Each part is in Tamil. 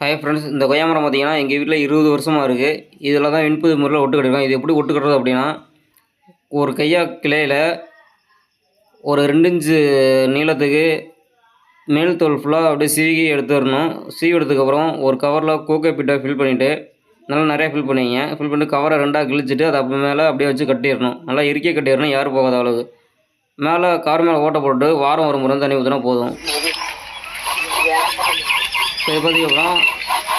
ஹாய் ஃப்ரெண்ட்ஸ் இந்த கொய்யா மரம் பார்த்தீங்கன்னா எங்கள் வீட்டில் இருபது வருஷமாக இருக்குது இதில் தான் வெண்புது முறையில் ஒட்டு கட்டிருக்கோம் இது எப்படி ஒட்டு கட்டுறது அப்படின்னா ஒரு கையா கிளையில் ஒரு ரெண்டு இன்ச்சு நீளத்துக்கு மேல் தோல் ஃபுல்லாக அப்படியே சீவி எடுத்துடணும். சீவி எடுத்ததுக்கப்புறம் ஒரு கவரில் கோக்கை பிட்டை ஃபில் பண்ணிவிட்டு நல்லா நிறையா ஃபில் பண்ணிங்க ஃபில் பண்ணிட்டு கவரை ரெண்டாக கிழிச்சிட்டு அதை அப்போ மேலே அப்படியே வச்சு கட்டிடணும். நல்லா இறுக்கியே கட்டிடணும் யாரும் போகாத அளவுக்கு. மேலே கார் மேலே ஓட்டை போட்டு வாரம் ஒரு முறை தண்ணி ஊற்றினா போதும். இப்போ பார்த்தீங்கன்னா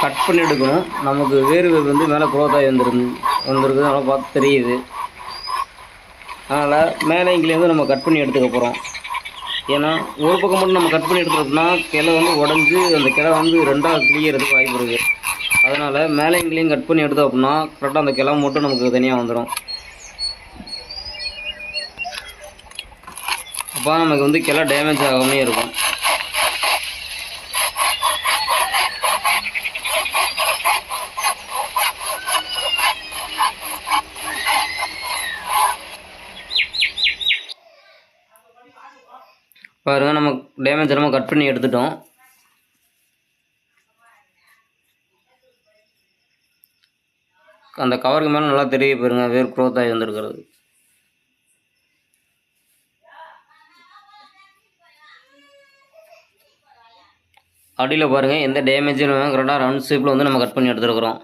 கட் பண்ணி எடுக்கணும் நமக்கு வேறு வந்து மேலே குரோத்தாகி வந்துருந்து வந்திருக்கு நல்லா பார்த்து தெரியுது. அதனால் மேலே இங்கிலேருந்து நம்ம கட் பண்ணி எடுத்துக்க போகிறோம் ஏன்னா ஒரு பக்கம் மட்டும் நம்ம கட் பண்ணி எடுத்துட்டோம்னா கிளை வந்து உடஞ்சி அந்த கிளை வந்து ரெண்டாக கிளியறதுக்கு வாய்ப்பு இருக்குது அதனால் மேலே இங்கிலேயும் கட் பண்ணி எடுத்தோம் அப்படின்னா கரெக்டாக அந்த கிளை மட்டும் நமக்கு தனியாக வந்துடும் அப்போ நமக்கு வந்து கிளை டேமேஜ் ஆகாமே இருக்கும். பாருங்க நம்ம டேமேஜ் இல்லாமல் கட் பண்ணி எடுத்துட்டோம். அந்த கவருக்கு மேலே நல்லா தெரிய பாருங்க வேர் க்ரோத் ஆகி வந்திருக்கிறது. அடியில் பாருங்கள் எந்த டேமேஜும் இல்லாமல் கரெக்டாக ரவுண்ட் ஷேப்பில் வந்து நம்ம கட் பண்ணி எடுத்துருக்குறோம்.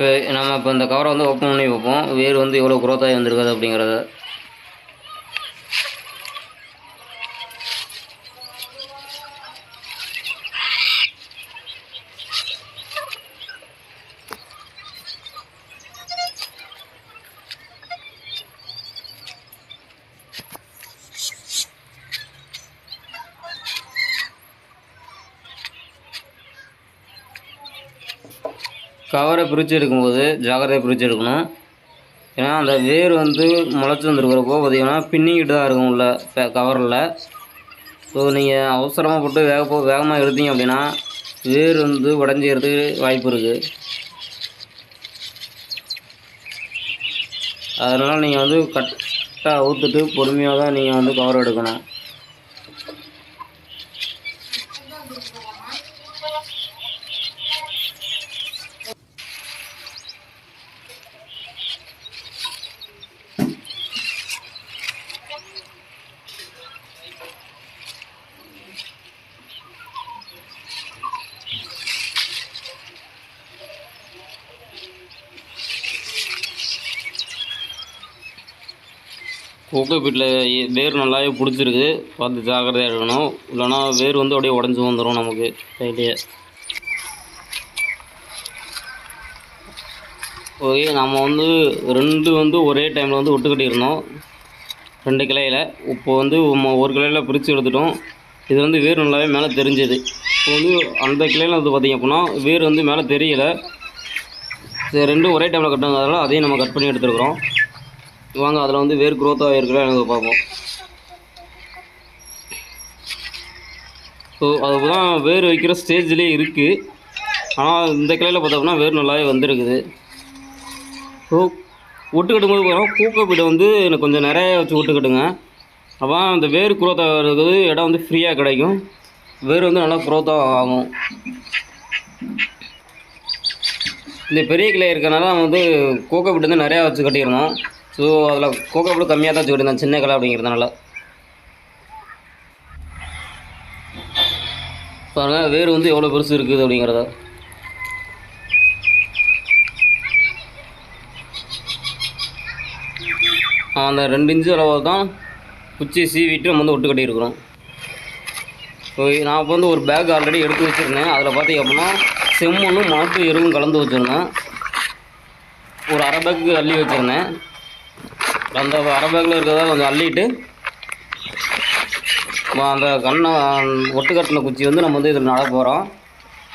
இப்போ நம்ம இப்போ இந்த கவரை வந்து ஓப்பன் பண்ணி வைப்போம். வேர் வந்து எவ்வளோ growth ஆகி வந்திருக்குது அப்படிங்கிறத கவரை பிரித்து எடுக்கும்போது ஜாக்கிரதையாக பிரித்து எடுக்கணும். ஏன்னா அந்த வேர் வந்து முளைச்சி வந்துருக்கிறப்போ பார்த்தீங்கன்னா பின்னிக்கிட்டு தான் இருக்கும் உள்ள கவரில். ஸோ நீங்கள் அவசரமாக போட்டு வேக போ வேகமாக எடுத்தீங்க அப்படின்னா வேர் வந்து உடஞ்சிக்கிறதுக்கு வாய்ப்பு இருக்குது அதனால் நீங்கள் வந்து கரெக்டாக ஊற்றுட்டு பொறுமையாக தான் நீங்கள் வந்து கவர் எடுக்கணும். கோகோ பீட்டில் வேர் நல்லாவே பிடிச்சிருக்கு. பார்த்து ஜாக்கிரதையாக இருக்கணும். இல்லைன்னா வேர் வந்து அப்படியே உடஞ்சி வந்துடும் நமக்கு கையிலேயே. ஓகே நம்ம வந்து ரெண்டு வந்து ஒரே டைமில் வந்து ஒட்டு கட்டியிருந்தோம். ரெண்டு கிளையில். இப்போ வந்து ஒரு கிளையில் பிரித்து எடுத்துட்டோம். இது வந்து வேர் நல்லாவே மேலே தெரிஞ்சது. இப்போ வந்து அந்த கிளையில் வந்து பார்த்திங்க அப்படின்னா வேர் வந்து மேலே தெரியலை. சரி ரெண்டும் ஒரே டைமில் கட்டினதால அதையும் நம்ம கட் பண்ணி எடுத்துருக்குறோம். வாங்க அதில் வந்து வேர் க்ரோத்தாக ஆகிருக்குதா எனக்கு பார்ப்போம். ஸோ அதுதான் வேர் வைக்கிற ஸ்டேஜ்லேயே இருக்குது ஆனால் இந்த கிளையில் பார்த்தோம்னா வேர் நல்லாவே வந்திருக்குது. ஸோ ஒட்டு கட்டும்போது பார்த்தோம்னா பூக்கப்பிட்ட வந்து எனக்கு கொஞ்சம் நிறைய வச்சு ஒட்டு கட்டுங்க. அப்போ அந்த வேர் growth ஆகிறதுக்கு இடம் வந்து ஃப்ரீயாக கிடைக்கும். வேர் வந்து நல்லா குரோத்தாக ஆகும். இந்த பெரிய கிளை இருக்கிறனால நம்ம வந்து கோகோபிட் வந்து நிறையா வச்சு கட்டிடணும் ஸோ அதில் கோகோபிட் கம்மியாக தான் வச்சு சின்ன கலை அப்படிங்கிறதுனால. பாருங்கள் வேர் வந்து எவ்வளோ பெருசு இருக்குது அப்படிங்கிறத. அந்த ரெண்டு இன்ச்சு அளவு தான் குச்சி சீவிட்டு நம்ம வந்து ஒட்டு கட்டியிருக்கிறோம் ஸோ நான் இப்போ வந்து ஒரு பேக் ஆல்ரெடி எடுத்து வச்சுருந்தேன். அதில் பார்த்தீங்க அப்படின்னா செம்மண்ணும் மாட்டு எருவும் கலந்து வச்சுருந்தேன். ஒரு அரை பேக்கு அள்ளி வச்சுருந்தேன். அந்த அரை பேக்கில் இருக்கிறத கொஞ்சம் அள்ளிட்டு அந்த கண்ணை ஒட்டு கட்டின குச்சி வந்து நம்ம வந்து இதில் நட போகிறோம்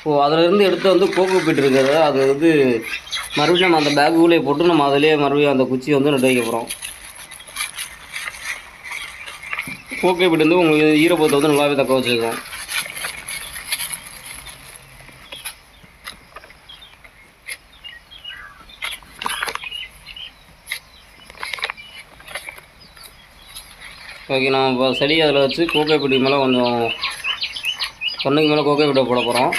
ஸோ அதிலேருந்து எடுத்து வந்து கோகோ பீட் இருக்கிறத அது வந்து மறுபடியும் நம்ம அந்த பேக்குள்ளே போட்டு நம்ம அதிலே மறுபடியும் அந்த குச்சி வந்து நட்டு வைக்க போகிறோம் கோகோ பீட் வந்து உங்களுக்கு ஈரப்பத்தை வந்து நல்லாவே தக்க வச்சுருக்கோம். ஓகே நம்ம இப்போ செடி அதில் வச்சு கோகை பிடி மேலே கொஞ்சம் பொண்ணுக்கு மேலே கோகை பிடி போட போகிறோம்.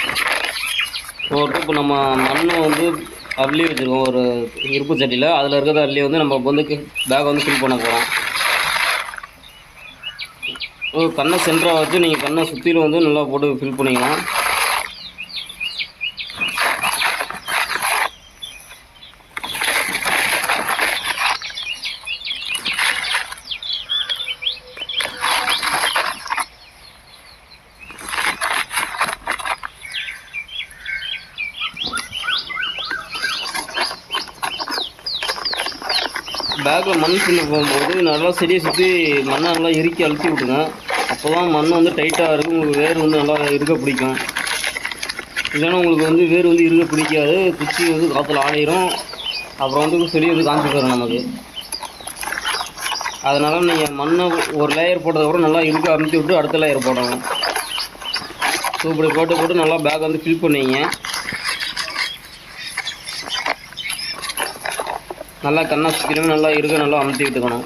போட்டு இப்போ நம்ம மண் வந்து அள்ளி வச்சுருக்கோம் ஒரு இருப்பு சட்டியில் அதில் இருக்கிறத அள்ளி வந்து நம்ம வந்து பேக் வந்து ஃபில் பண்ண போகிறோம். கண்ணை சென்டராக வச்சு நீங்கள் கண்ணை சுற்றிலும் வந்து நல்லா போட்டு ஃபில் பண்ணிக்கலாம். பேக்கில் மண் சின்ன போகும்போது நல்லா செடியை சுற்றி மண்ணை நல்லா இறுக்கி அழுத்தி விட்டுங்க அப்போ தான் மண் வந்து டைட்டாக இருக்கும். உங்களுக்கு வேர் வந்து நல்லா இருக்க பிடிக்கும். இல்லைன்னா உங்களுக்கு வந்து வேர் வந்து இருக்க பிடிக்காது. குச்சி வந்து காற்றுல ஆடிரும் அப்புறம் வந்து செடி வந்து காஞ்சி போயிடும் நமக்கு. அதனால் நீங்கள் மண்ணை ஒரு லேயர் போட்டதுக்கப்புறம் நல்லா இருக்க அமுத்தி விட்டு அடுத்த லேயர் போடணும். ஸோ இப்படி போட்டு போட்டு நல்லா பேக் வந்து ஃபில் பண்ணுவீங்க நல்லா கண்ணை சுற்றிலும் நல்லா இருக்க நல்லா அமுத்தி விட்டுக்கணும்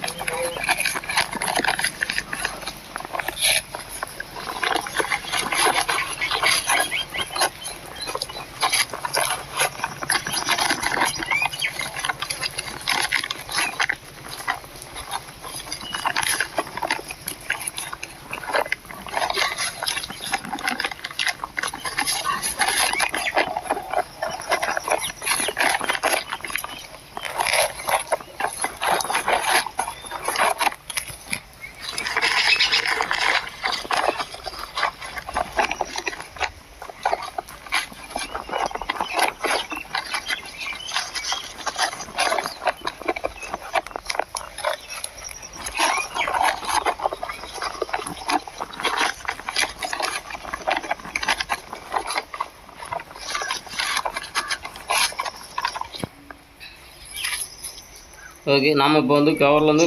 ஓகே நாம் இப்போ வந்து கவரில் வந்து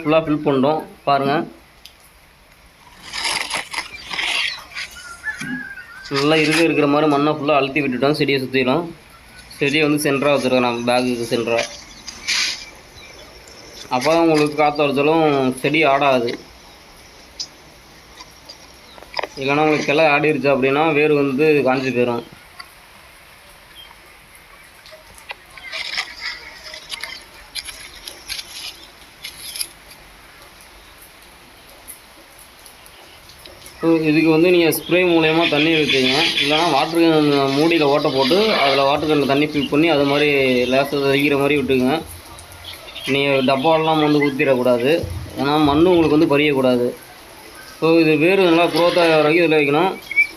ஃபுல்லாக ஃபில் பண்ணுறோம் பாருங்கள் நல்லா இருக்க இருக்கிற மாதிரி மண்ணை ஃபுல்லாக அழுத்தி விட்டுட்டோம் செடியை சுற்றிடும் செடியை வந்து சென்டராக வச்சுருக்கோம் நம்ம பேக்குக்கு சென்டராக அப்போ தான் உங்களுக்கு காற்று அடித்தாலும் செடி ஆடாது. இல்லைன்னா உங்களுக்கு கிளை ஆடிருச்சு அப்படின்னா வேர் வந்து காஞ்சி போயிடும் ஸோ இதுக்கு வந்து நீங்கள் ஸ்ப்ரே மூலயமா தண்ணி ஊற்றுங்க இல்லைனா வாட்டர் கேன் மூடியில் ஓட்டை போட்டு அதில் வாட்டர் கேனில் தண்ணி ஃபில் பண்ணி அது மாதிரி லேசாக தைக்கிற மாதிரி விட்டுக்குங்க. நீங்கள் டப்பாலெலாம் வந்து ஊற்றிடக்கூடாது ஏன்னா மண் உங்களுக்கு வந்து பறியக்கூடாது. ஸோ இது வேர் நல்லா குரோத் வரைக்கும் இதில் வைக்கணும்.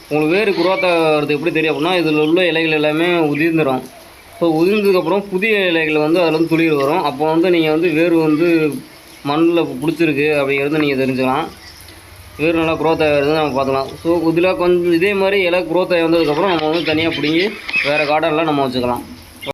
உங்களுக்கு வேர் குரோத் ஆகிறது எப்படி தெரியும் அப்படின்னா இதில் உள்ள இலைகள் எல்லாமே உதிர்ந்துடும் ஸோ உதிர்ந்ததுக்கப்புறம் புதிய இலைகள் வந்து அதில் வந்து துளிர் வரும். அப்போ வந்து நீங்கள் வந்து வேர் வந்து மண்ணில் பிடிச்சிருக்கு அப்படிங்கிறது நீங்கள் தெரிஞ்சுக்கலாம். வேர் நல்லா க்ரோத் ஆகிறது நம்ம பார்த்துக்கலாம். ஸோ இதில் கொஞ்சம் இதே மாதிரி இலை க்ரோத் ஆகி வந்ததுக்கப்புறம் நம்ம வந்து தனியாக பிடிங்கி வேறு கார்டனில் நம்ம வச்சுக்கலாம்.